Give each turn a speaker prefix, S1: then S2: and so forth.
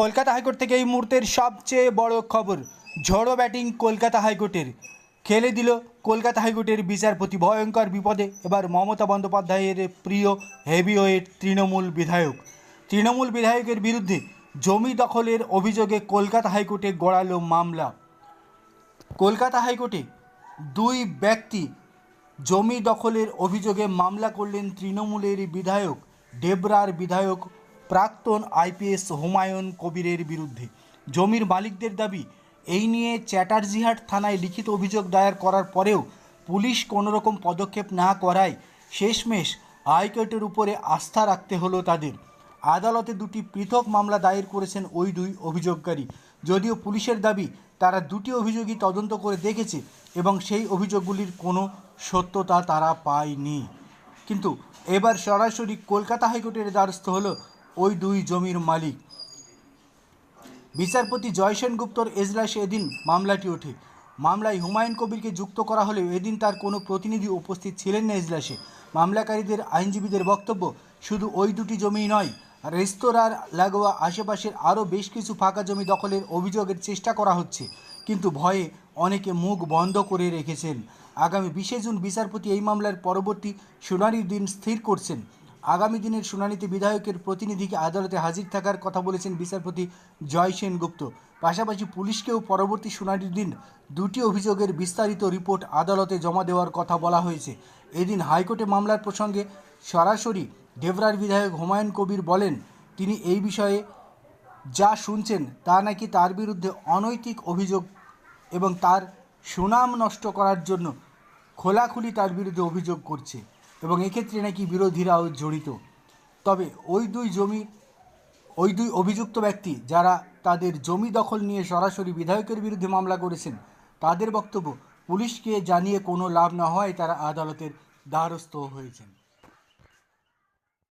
S1: Kolkata high court থেকে এই মুহূর্তের সবচেয়ে বড় খবর, ঝড়ো ব্যাটিং কলকাতা হাইকোর্টের। খেলে দিল কলকাতা হাইকোর্টের বিচারপতি ভয়ঙ্কর বিপদে। এবার মমতা বন্দ্যোপাধ্যায়ের প্রিয় হেভিওয়েট তৃণমূল বিধায়ক। তৃণমূল বিধায়কের বিরুদ্ধে জমি দখলের অভিযোগে কলকাতা হাইকোর্টে গড়ালো মামলা। কলকাতা হাইকোর্টে দুই ব্যক্তি জমি দখলের অভিযোগে মামলা করলেন তৃণমূলের বিধায়ক, ডেবরার বিধায়ক প্রাক্তন আইপিএস হুমায়ুন কবিরের বিরুদ্ধে। জমির মালিকদের দাবি, এই নিয়ে চ্যাটার্জিহাট থানায় লিখিত অভিযোগ দায়ের করার পরেও পুলিশ কোনোরকম পদক্ষেপ না করায় শেষমেশ হাইকোর্টের উপরে আস্থা রাখতে হলো তাদের। আদালতে দুটি পৃথক মামলা দায়ের করেছেন ওই দুই অভিযোগকারী। যদিও পুলিশের দাবি, তারা দুটি অভিযোগই তদন্ত করে দেখেছে এবং সেই অভিযোগগুলির কোনো সত্যতা তারা পায়নি। কিন্তু এবার সরাসরি কলকাতা হাইকোর্টের দ্বারস্থ হলো ওই দুই জমির মালিক। বিচারপতি জয়সেন গুপ্তর এজলাসে এদিন মামলাটি ওঠে। মামলায় হুমায়ুন কবিরকে যুক্ত করা হলেও এদিন তার কোনো প্রতিনিধি উপস্থিত ছিলেন না এজলাসে। মামলাকারীদের আইনজীবীদের বক্তব্য শুধু ওই দুটি জমিই নয়, রেস্তোরাঁর লাগোয়া আশেপাশের আরও বেশ কিছু ফাঁকা জমি দখলের অভিযোগের চেষ্টা করা হচ্ছে, কিন্তু ভয়ে অনেকে মুখ বন্ধ করে রেখেছেন। আগামী বিশে জুন বিচারপতি এই মামলার পরবর্তী শুনানির দিন স্থির করছেন। আগামী দিনের শুনানিতে বিধায়কের প্রতিনিধিকে আদালতে হাজির থাকার কথা বলেছেন বিচারপতি জয় সেনগুপ্ত। পাশাপাশি পুলিশকেও পরবর্তী শুনানির দিন দুটি অভিযোগের বিস্তারিত রিপোর্ট আদালতে জমা দেওয়ার কথা বলা হয়েছে। এদিন হাইকোর্টে মামলার প্রসঙ্গে সরাসরি ডেবরার বিধায়ক হুমায়ুন কবির বলেন, তিনি এই বিষয়ে যা শুনছেন তা নাকি তার বিরুদ্ধে অনৈতিক অভিযোগ এবং তার সুনাম নষ্ট করার জন্য খোলাখুলি তার বিরুদ্ধে অভিযোগ করছে। এবং এক্ষেত্রে নাকি বিরোধীরাও জড়িত। তবে ওই দুই জমি, ওই দুই অভিযুক্ত ব্যক্তি যারা তাদের জমি দখল নিয়ে সরাসরি বিধায়কের বিরুদ্ধে মামলা করেছেন, তাদের বক্তব্য পুলিশকে জানিয়ে কোনো লাভ না হওয়ায় তারা আদালতের দ্বারস্থ হয়েছেন।